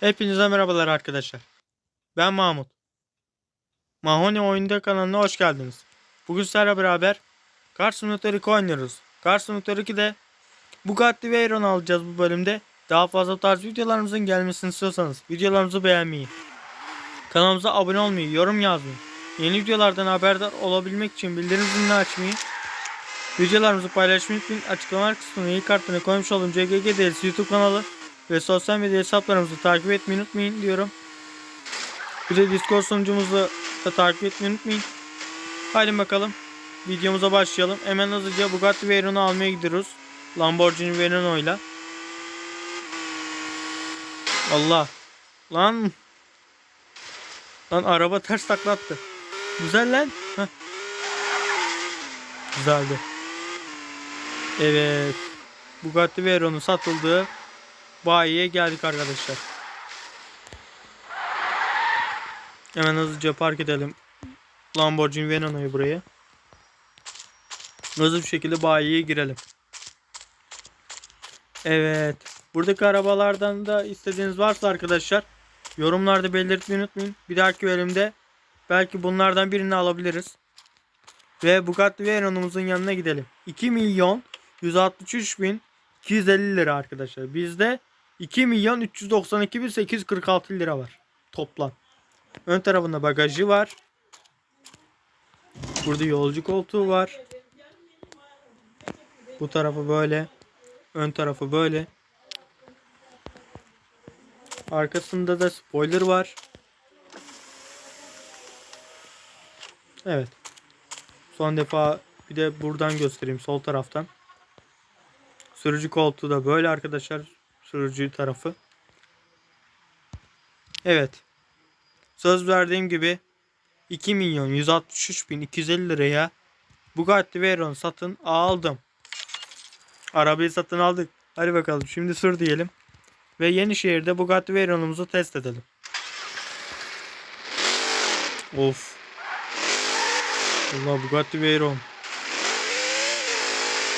Hepinize merhabalar arkadaşlar. Ben Mahmut. Mahoni Oyunda kanalına hoş geldiniz. Bugün sizlerle beraber Car Simulator 2 oynuyoruz. Car Simulator 2'de Bugatti Veyron alacağız bu bölümde. Daha fazla tarz videolarımızın gelmesini istiyorsanız videolarımızı beğenmeyi, kanalımıza abone olmayı, yorum yazmayı, yeni videolardan haberdar olabilmek için bildirim zilini açmayı, videolarımızı paylaşmayı unutmayın. Açıklamalar kısmına iyi kartını koymuş olduğum CGG DLC YouTube kanalı ve sosyal medya hesaplarımızı takip etmeyi unutmayın diyorum. Bir de Discord sunucumuzu da takip etmeyi unutmayın. Haydi bakalım videomuza başlayalım. Hemen hızlıca Bugatti Veyron'u almaya gidiyoruz. Lamborghini Veyron. Allah. Lan. Lan araba ters taklattı. Güzel lan. Heh. Güzeldi. Evet. Bugatti Veyron'un satıldığı bayiye geldik arkadaşlar. Hemen hızlıca park edelim. Lamborghini Veneno'yu buraya. Hızlı bir şekilde bayiye girelim. Evet. Buradaki arabalardan da istediğiniz varsa arkadaşlar yorumlarda belirtmeyi unutmayın. Bir dahaki bölümde belki bunlardan birini alabiliriz. Ve Bugatti Veyron'umuzun yanına gidelim. 2 milyon 163 bin 250 lira arkadaşlar. Bizde 2 milyon 392 bin 846 lira var. Toplam. Ön tarafında bagajı var. Burada yolcu koltuğu var. Bu tarafı böyle. Ön tarafı böyle. Arkasında da spoiler var. Evet. Son defa bir de buradan göstereyim sol taraftan. Sürücü koltuğu da böyle arkadaşlar. Sürücü tarafı. Evet. Söz verdiğim gibi 2 milyon 163 bin 250 liraya Bugatti Veyron satın aldım. Arabayı satın aldık. Hadi bakalım şimdi sür diyelim. Ve Yenişehir'de Bugatti Veyron'umuzu test edelim. Of. Allah Bugatti Veyron.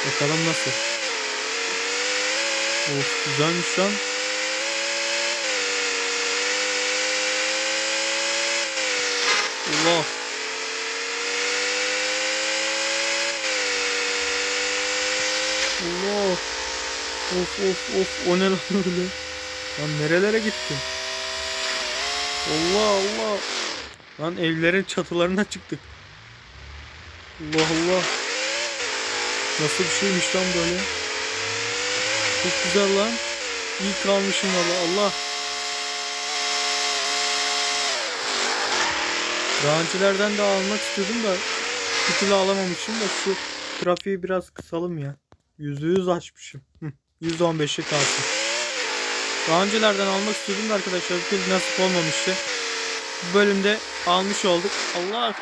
Bakalım nasıl. Of güzelmiş lan. Allah. Allah. Of of of o ne lan öyle? Lan nerelere gittin? Allah Allah. Lan evlerin çatılarına çıktık. Allah Allah. Nasıl bir şeymiş lan böyle? Çok güzel lan. İyi kalmışım valla Allah. Daha de almak istiyordum da bir alamamışım da şu trafiği biraz kısalım ya. %100 açmışım. Hı, %15'e kalsın. Daha almak istiyordum da arkadaşlar bir türlü nasip olmamıştı. Bu bölümde almış olduk. Allah.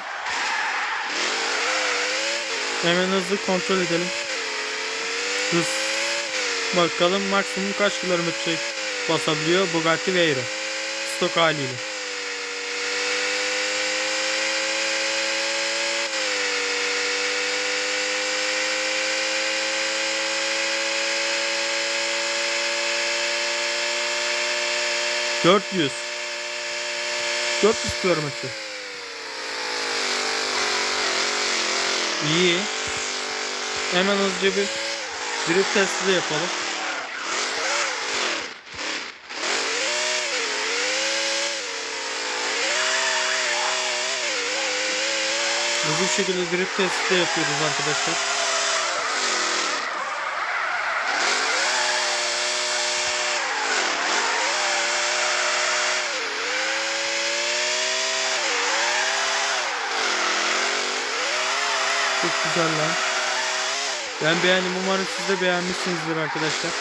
Hemen hızlı kontrol edelim. Hız. Bakalım maksimum kaç kilometre basabiliyor Bugatti Veyron. Stok haliyle. Dört yüz. 400 kilometre. İyi. Hemen hızlıca bir drift testi de yapalım. Hızlı bir şekilde drift testi de yapıyoruz arkadaşlar. Çok güzel lan. Ben beğendim. Umarım siz de beğenmişsinizdir arkadaşlar.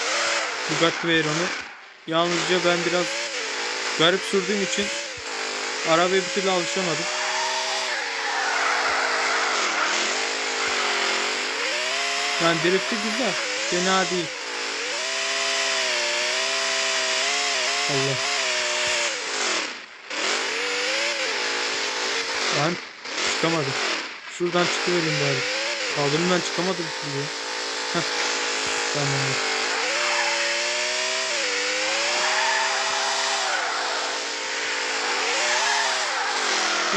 Bugatti Veyron'u. Yalnızca ben biraz garip sürdüğüm için arabaya bir türlü alışamadım. Yani drifti güzel. Fena değil. Allah. Ben çıkamadım. Şuradan çıkıvereyim bari. Aldım ben çıkamadım şimdi. Heh. Tamam.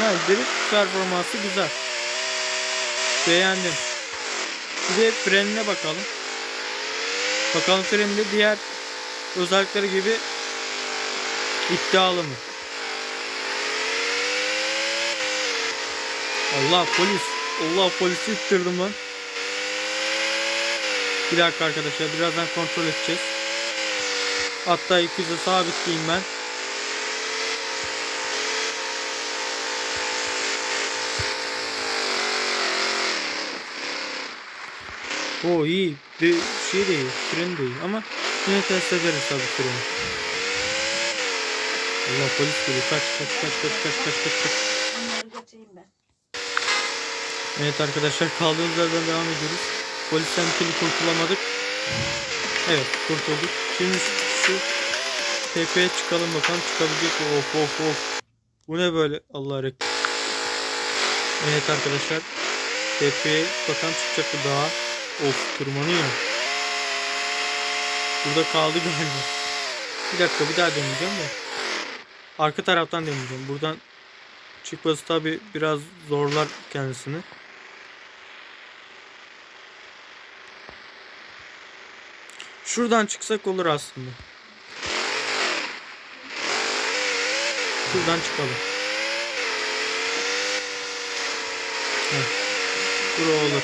Yani drift performansı güzel. Beğendim. Bir de frenine bakalım. Bakalım freninde diğer özellikleri gibi iddialı mı? Allah polis. Allah polisi ittirdim lan. Bir dakika arkadaşlar birazdan kontrol edeceğiz. Hatta 200'e sabitleyeyim ben. O iyi. Bir şey değil. Fren değil ama yine test ederiz tabii freni. Allah polis geliyor. Kaç kaç kaç kaç kaç kaç kaç kaç. Evet arkadaşlar kaldığımız yerden devam ediyoruz. Polisten türlü kurtulamadık. Evet kurtulduk. Şimdi şu, tepeye çıkalım bakalım çıkabilecek mi? Of of of. Bu ne böyle? Allah rek. Evet arkadaşlar. Tepeye bakalım çıkacak mı daha? Of tırmanıyor. Burada kaldı galiba. Bir dakika bir daha deneyeceğim de. Arka taraftan deneyeceğim. Buradan çıkması tabi biraz zorlar kendisini. Şuradan çıksak olur aslında. Şuradan çıkalım. Heh. Bura olur.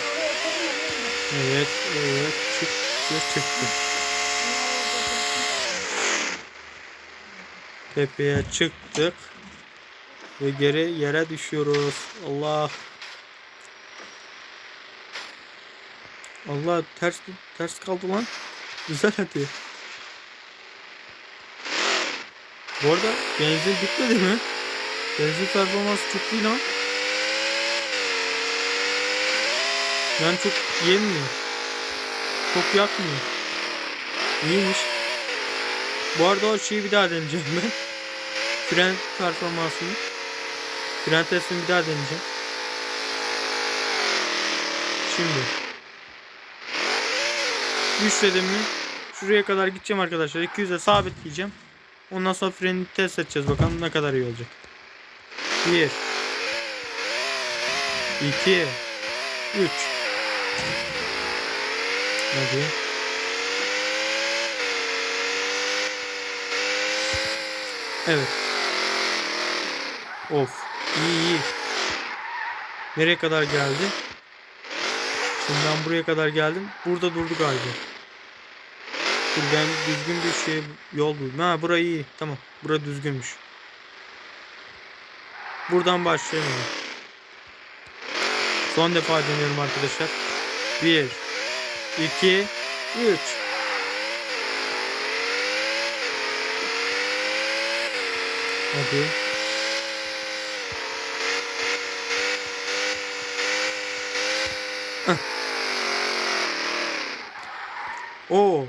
Evet, evet. Çıktı, çıktı. Tepeye çıktık. Ve geri yere düşüyoruz. Allah. Allah ters ters kaldı lan. Güzel hadi. Bu arada benzin bitmedi mi? Benzin performansı çok iyi lan. Yani çok yemiyor. Çok yakmıyor. İyiymiş. Bu arada o şeyi bir daha deneyeceğim ben. Fren performansını. Fren testini bir daha deneyeceğim. Şimdi. Güçledim mi? Şuraya kadar gideceğim arkadaşlar. 200'e sabitleyeceğim. Ondan sonra freni test edeceğiz. Bakalım ne kadar iyi olacak. 1 2 3 Hadi. Evet. Of. İyi iyi. Nereye kadar geldi? Şimdi ben buraya kadar geldim. Burada durdu galiba. Dur düzgün bir şey yol buldum. Ha burayı iyi. Tamam. Bura düzgünmüş. Buradan başlayalım. Son defa deniyorum arkadaşlar. 1 2 3 Hadi. Oo.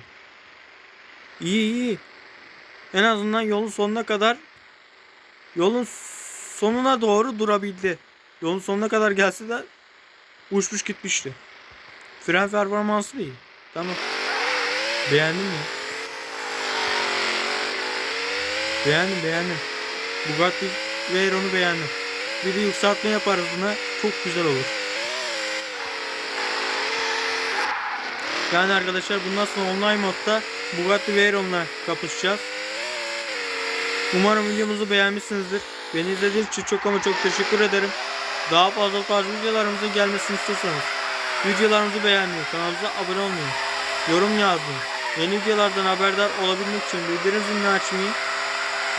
İyi iyi. En azından yolun sonuna kadar yolun sonuna doğru durabildi. Yolun sonuna kadar gelse de uçmuş gitmişti. Fren performansı iyi. Tamam. Beğendin mi? Beğendim beğendim. Bugatti Veyron'u beğendim. Bir de yükseltme yaparız buna. Çok güzel olur. Yani arkadaşlar bundan sonra online modda Bugatti Veyron'la kapışacağız. Umarım videomuzu beğenmişsinizdir. Beni izlediğiniz için çok ama çok teşekkür ederim. Daha fazla tarz videolarımızın gelmesini istiyorsanız videolarımızı beğenmeyi, kanalımıza abone olmayı, yorum yazmayı, yeni videolardan haberdar olabilmek için bildirim zilini açmayı,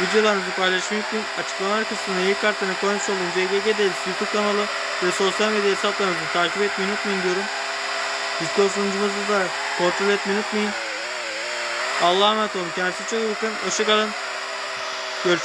videolarımızı paylaşmayı unutmayın. Açıklamalar kısmına iyi kartlarını koymuş olduğum CGG Delisi YouTube kanalı ve sosyal medya hesaplarımızı takip etmeyi unutmayın diyorum. Discord sunucumuzu da kontrol etmeyi unutmayın. Allah'a emanet olun. Kendinize çok iyi bakın. Hoşçakalın. Görüşürüz.